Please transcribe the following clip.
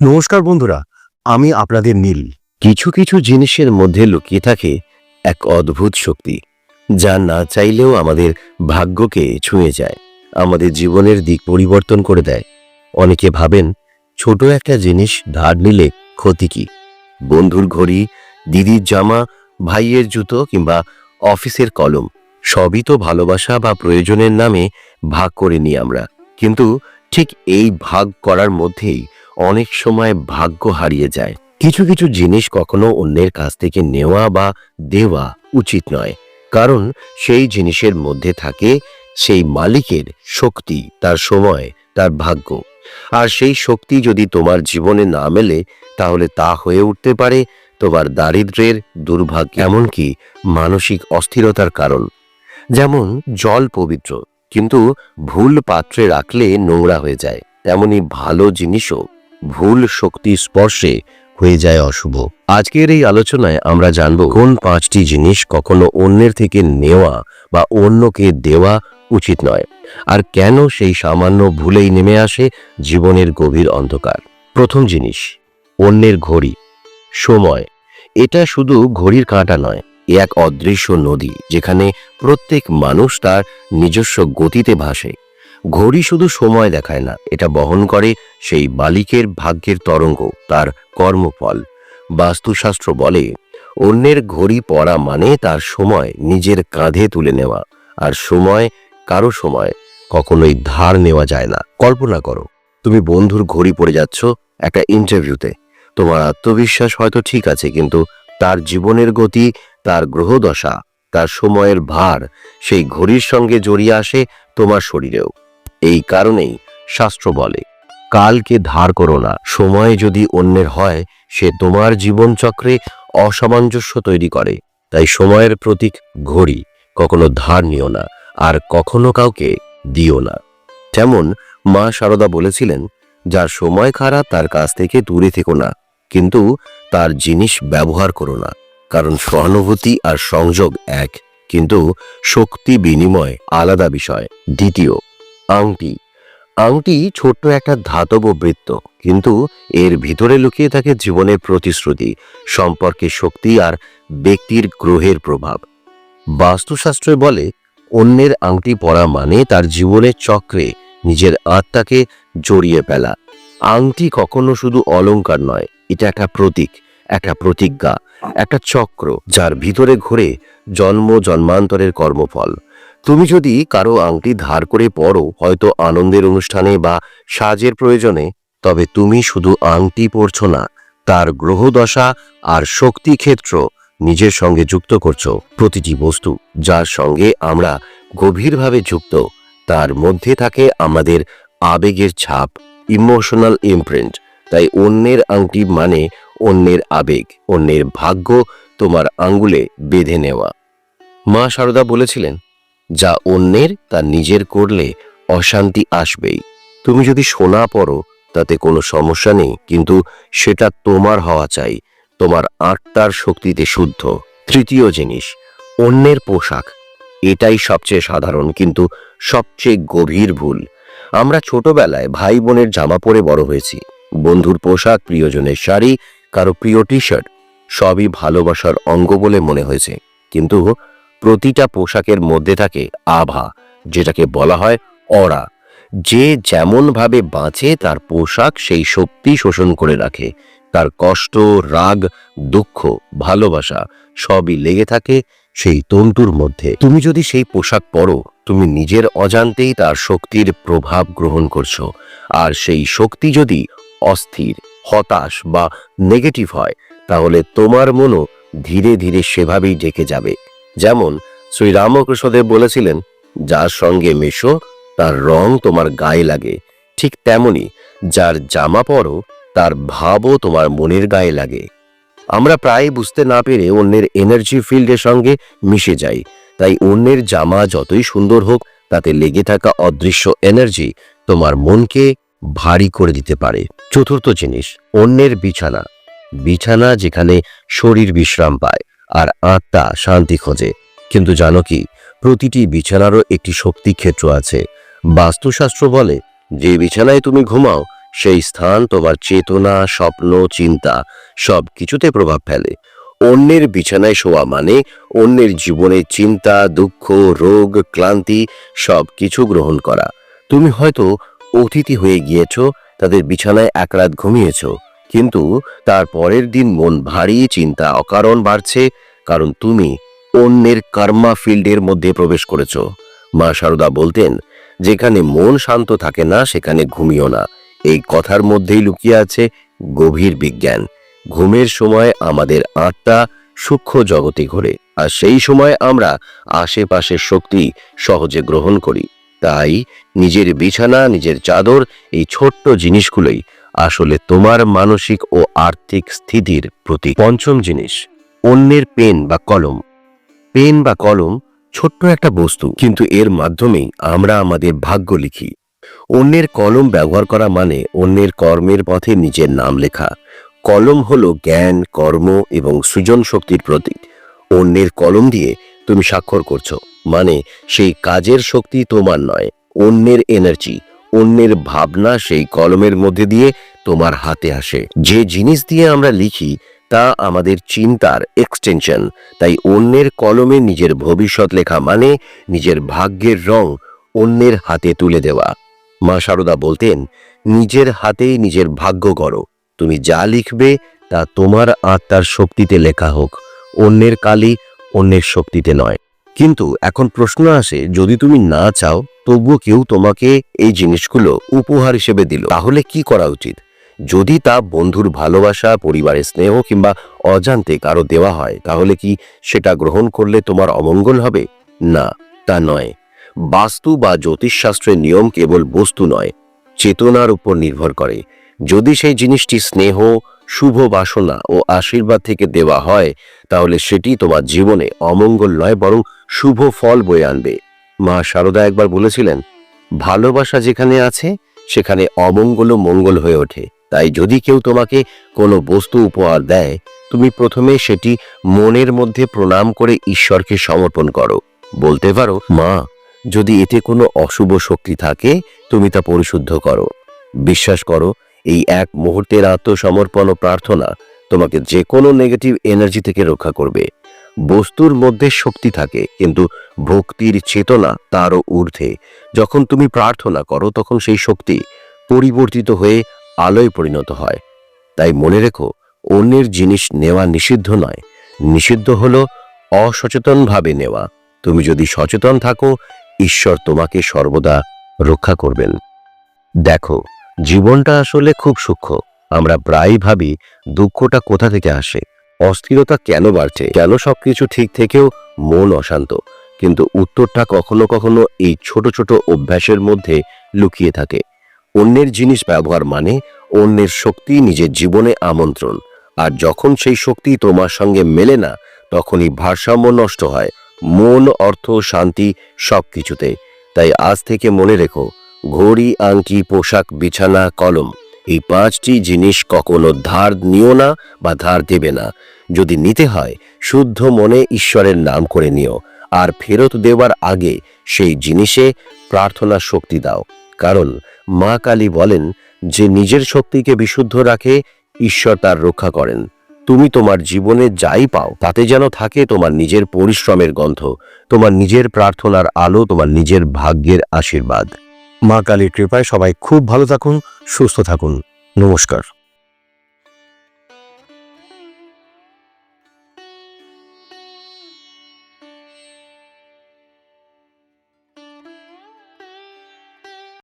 নমস্কার বন্ধুরা, আমি আপনাদের নীল। কিছু কিছু জিনিসের মধ্যে লুকিয়ে থাকে এক অদ্ভুত শক্তি, যা না চাইলেও আমাদের ভাগ্যকে ছুঁয়ে যায়, আমাদের জীবনের দিক পরিবর্তন করে দেয়। অনেকে ভাবেন, ছোট একটা জিনিস ধার নিলে ক্ষতি কি? বন্ধুর ঘড়ি, দিদির জামা, ভাইয়ের জুতো কিংবা অফিসের কলম, সবই তো ভালোবাসা বা প্রয়োজনের নামে ভাগ করে নিই আমরা। কিন্তু ঠিক এই ভাগ করার মধ্যেই অনেক সময় ভাগ্য হারিয়ে যায়। কিছু কিছু জিনিস কখনো অন্যের কাছ থেকে নেওয়া বা দেওয়া উচিত নয়। কারণ সেই জিনিসের মধ্যে থাকে সেই মালিকের শক্তি, তার সময়, তার ভাগ্য। আর সেই শক্তি যদি তোমার জীবনে না মেলে, তাহলে তা হয়ে উঠতে পারে তোমার দারিদ্র্যের দুর্ভাগ্য। এমনকি মানসিক অস্থিরতার কারণ। যেমন জল পবিত্র, কিন্তু ভুল পাত্রে রাখলে নোংরা হয়ে যায়। তেমনি ভালো জিনিসও। ভুল শক্তি স্পর্শে হয়ে যায় অশুভ। আজকের এই আলোচনায় আমরা জানব কোন পাঁচটি জিনিস কখনো অন্যের থেকে নেওয়া বা অন্যকে দেওয়া উচিত নয়, আর কেন সেই সামান্য ভুলেই নেমে আসে জীবনের গভীর অন্ধকার। প্রথম জিনিস, অন্যের ঘড়ি, সময়। এটা শুধু ঘড়ির কাঁটা নয়, এ এক অদৃশ্য নদী যেখানে প্রত্যেক মানুষ তার নিজস্ব গতিতে ভাসে। ঘড়ি শুধু সময় দেখায় না, এটা বহন করে সেই বালিকের ভাগ্যের তরঙ্গ, তার কর্মফল। বাস্তুশাস্ত্র বলে, অন্যের ঘড়ি পড়া মানে তার সময় নিজের কাঁধে তুলে নেওয়া, আর সময় কারও সময় কখনোই ধার নেওয়া যায় না। কল্পনা করো, তুমি বন্ধুর ঘড়ি পড়ে যাচ্ছ একটা ইন্টারভিউতে। তোমার আত্মবিশ্বাস হয়তো ঠিক আছে, কিন্তু তার জীবনের গতি, তার গ্রহদশা, তার সময়ের ভার সেই ঘড়ির সঙ্গে জড়িয়ে আসে তোমার শরীরেও। এই কারণেই শাস্ত্র বলে, কালকে ধার করো না, সময় যদি অন্যের হয়, সে তোমার জীবনচক্রে অসামঞ্জস্য তৈরি করে। তাই সময়ের প্রতীক ঘড়ি, কখনো ধার নিও না, আর কখনো কাউকে দিও না। যেমন মা সারদা বলেছিলেন, যার সময় খারাপ, তার কাছ থেকে দূরে থেকো না, কিন্তু তার জিনিস ব্যবহার করো না, কারণ সহানুভূতি আর সংযোগ এক, কিন্তু শক্তি বিনিময় আলাদা বিষয়। দ্বিতীয় আংটি। আংটি ছোট্ট একটা ধাতব বৃত্ত, কিন্তু এর ভিতরে লুকিয়ে থাকে জীবনের প্রতিশ্রুতি, সম্পর্কে শক্তি আর ব্যক্তির গ্রহের প্রভাব। বাস্তুশাস্ত্রে বলে, অন্যের আংটি পরা মানে তার জীবনের চক্রে নিজের আত্মাকে জড়িয়ে ফেলা। আংটি কখনো শুধু অলংকার নয়, এটা একটা প্রতীক, একটা প্রতিজ্ঞা, একটা চক্র, যার ভিতরে ঘুরে জন্ম জন্মান্তরের কর্মফল। তুমি যদি কারও আংটি ধার করে পড়ো হয়তো আনন্দের অনুষ্ঠানে বা সাজের প্রয়োজনে, তবে তুমি শুধু আংটি পড়ছো না, তার গ্রহদশা আর শক্তি ক্ষেত্র নিজের সঙ্গে যুক্ত করছ। প্রতিটি বস্তু যার সঙ্গে আমরা গভীরভাবে যুক্ত, তার মধ্যে থাকে আমাদের আবেগের ছাপ, ইমোশনাল ইমপ্রিন্ট। তাই অন্যের আংটি মানে অন্যের আবেগ, অন্যের ভাগ্য তোমার আঙ্গুলে বেঁধে নেওয়া। মা সারদা বলেছিলেন যা অন্যের তা নিজের করলে অশান্তি আসবেই। তুমি যদি সোনা পড়ো তাতে কোনো সমস্যা নেই, কিন্তু সেটা তোমার হওয়া চাই। তোমার আত্মার শক্তিতে শুদ্ধ। তৃতীয় জিনিস, অন্যের পোশাক। এটাই সবচেয়ে সাধারণ, কিন্তু সবচেয়ে গভীর ভুল। আমরা ছোটবেলায় ভাই বোনের জামা পরে বড় হয়েছি। বন্ধুর পোশাক, প্রিয়জনের শাড়ি, কারও প্রিয় টি শার্ট সবই ভালোবাসার অঙ্গ বলে মনে হয়েছে। কিন্তু প্রতিটা পোশাকের মধ্যে থাকে আভা, যেটাকে বলা হয় অরা যে যেমন ভাবে বাঁচে, তার পোশাক সেই শক্তি শোষণ করে রাখে। তার কষ্ট, রাগ, দুঃখ, ভালোবাসা সবই লেগে থাকে সেই তন্তুর মধ্যে। তুমি যদি সেই পোশাক পরো, তুমি নিজের অজান্তেই তার শক্তির প্রভাব গ্রহণ করছ। আর সেই শক্তি যদি অস্থির, হতাশ বা নেগেটিভ হয়, তাহলে তোমার মনও ধীরে ধীরে সেভাবেই ডেকে যাবে। যেমন শ্রী রামকৃষ্ণদেব বলেছিলেন, যার সঙ্গে মেশো, তার রং তোমার গায়ে লাগে। ঠিক তেমনি যার জামা পরো, তার ভাবও তোমার মনের গায়ে লাগে। আমরা প্রায় বুঝতে না পেরে অন্যের এনার্জি ফিল্ডের সঙ্গে মিশে যাই। তাই অন্যের জামা যতই সুন্দর হোক, তাতে লেগে থাকা অদৃশ্য এনার্জি তোমার মনকে ভারী করে দিতে পারে। চতুর্থ জিনিস, অন্যের বিছানা। বিছানা যেখানে শরীর বিশ্রাম পায়। আর আত্মা শান্তি খোঁজে। কিন্তু জানো কি, প্রতিটি বিছানারও একটি শক্তি ক্ষেত্র আছে। বাস্তুশাস্ত্র বলে, যে বিছানায় তুমি ঘুমাও, সেই স্থান তোমার চেতনা, স্বপ্ন, চিন্তা সব কিছুতে প্রভাব ফেলে। অন্যের বিছানায় শোয়া মানে অন্যের জীবনে চিন্তা, দুঃখ, রোগ, ক্লান্তি সব কিছু গ্রহণ করা। তুমি হয়তো অতিথি হয়ে গিয়েছ, তাদের বিছানায় এক রাত ঘুমিয়েছ কিন্তু তার পরের দিন মন ভারী, চিন্তা অকারণ বাড়ছে, কারণ তুমি অন্যের কর্মা ফিল্ডের মধ্যে প্রবেশ করেছ। মা সারদা বলতেন, যেখানে মন শান্ত থাকে না, সেখানে ঘুমিও না। এই কথার মধ্যেই লুকিয়ে আছে গভীর বিজ্ঞান। ঘুমের সময় আমাদের আত্মা সূক্ষ্ম জগতে ঘোরে, আর সেই সময় আমরা আশেপাশের শক্তি সহজে গ্রহণ করি। তাই নিজের বিছানা, নিজের চাদর, এই ছোট্ট জিনিসগুলোই আসলে তোমার মানসিক ও আর্থিক স্থিতির প্রতীক। পঞ্চম জিনিস, অন্যের পেন বা কলম। পেন বা কলম ছোট্ট একটা বস্তু, কিন্তু এর মাধ্যমেই আমরা আমাদের ভাগ্য লিখি। অন্যের কলম ব্যবহার করা মানে অন্যের কর্মের পথে নিজের নাম লেখা। কলম হলো জ্ঞান, কর্ম এবং সৃজন শক্তির প্রতীক। অন্যের কলম দিয়ে তুমি স্বাক্ষর করছ মানে সেই কাজের শক্তি তোমার নয়, অন্যের এনার্জি অন্যের ভাবনা সেই কলমের মধ্যে দিয়ে তোমার হাতে আসে। যে জিনিস দিয়ে আমরা লিখি, তা আমাদের চিন্তার এক্সটেনশন তাই অন্যের কলমে নিজের ভবিষ্যৎ লেখা মানে নিজের ভাগ্যের রং অন্যের হাতে তুলে দেওয়া। মা সারদা বলতেন, নিজের হাতেই নিজের ভাগ্য করো তুমি যা লিখবে, তা তোমার আত্মার শক্তিতে লেখা হোক। অন্যের কালি অন্যের শক্তিতে নয়। কিন্তু এখন প্রশ্ন আসে, যদি তুমি না চাও, তবুও কেউ তোমাকে এই জিনিসগুলো উপহার হিসেবে দিল। তাহলে কি করা উচিত? যদি তা বন্ধুর ভালোবাসা, পরিবারের স্নেহ কিংবা অজান্তে কারও দেওয়া হয়, তাহলে কি সেটা গ্রহণ করলে তোমার অমঙ্গল হবে? না, তা নয়। বাস্তু বা জ্যোতিষশাস্ত্রের নিয়ম কেবল বস্তু নয়, চেতনার উপর নির্ভর করে। যদি সেই জিনিসটি স্নেহ শুভ বাসনা ও আশীর্বাদ থেকে দেওয়া হয়, তাহলে সেটি তোমার জীবনে অমঙ্গল নয়, বরং শুভ ফল বয়ে আনবে। মা শারদা একবার বলেছিলেন, ভালোবাসা যেখানে আছে, সেখানে অমঙ্গল মঙ্গল হয়ে ওঠে। তাই যদি কেউ তোমাকে কোনো বস্তু উপহার দেয়, তুমি প্রথমে সেটি মনের মধ্যে প্রণাম করে ঈশ্বরকে সমর্পণ করো। বলতে পারো, মা, যদি এতে কোনো অশুভ শক্তি থাকে, তুমি তা পরিশুদ্ধ করো। বিশ্বাস করো এই এক মুহূর্তের আত্মসমর্পণ ও প্রার্থনা তোমাকে যে কোনো নেগেটিভ এনার্জি থেকে রক্ষা করবে। বস্তুর মধ্যে শক্তি থাকে, কিন্তু ভক্তির চেতনা তারও ঊর্ধ্বে। যখন তুমি প্রার্থনা করো, তখন সেই শক্তি পরিবর্তিত হয়ে আলোয় পরিণত হয়। তাই মনে রেখো, অন্যের জিনিস নেওয়া নিষিদ্ধ নয়। নিষিদ্ধ হলো অসচেতনভাবে নেওয়া। তুমি যদি সচেতন থাকো, ঈশ্বর তোমাকে সর্বদা রক্ষা করবেন। দেখো জীবনটা আসলে খুব সূক্ষ্ম। আমরা প্রায়ই ভাবি, দুঃখটা কোথা থেকে আসে? অস্থিরতা কেন বাড়ছে? কেন সবকিছু ঠিক থেকেও মন অশান্ত? কিন্তু উত্তরটা কখনো কখনো এই ছোট ছোট অভ্যাসের মধ্যে লুকিয়ে থাকে। অন্যের জিনিস ব্যবহার মানে অন্যের শক্তি নিজের জীবনে আমন্ত্রণ। আর যখন সেই শক্তি তোমার সঙ্গে মেলে না, তখনই ভারসাম্য নষ্ট হয়। মন, অর্থ, শান্তি সবকিছুতে। তাই আজ থেকে মনে রেখো ঘড়ি, আংটি, পোশাক, বিছানা, কলম, এই পাঁচটি জিনিস কখনো ধার নিও না বা ধার দেবে না। যদি নিতে হয়, শুদ্ধ মনে ঈশ্বরের নাম করে নিও, আর ফেরত দেওয়ার আগে সেই জিনিসে প্রার্থনার শক্তি দাও। কারণ মা কালী বলেন, যে নিজের শক্তিকে বিশুদ্ধ রাখে, ঈশ্বর তার রক্ষা করেন। তুমি তোমার জীবনে যাই পাও, তাতে যেন থাকে তোমার নিজের পরিশ্রমের গন্ধ, তোমার নিজের প্রার্থনার আলো, তোমার নিজের ভাগ্যের আশীর্বাদ। মা কালীর কৃপায় সবাই খুব ভালো থাকুন সুস্থ থাকুন। নমস্কার।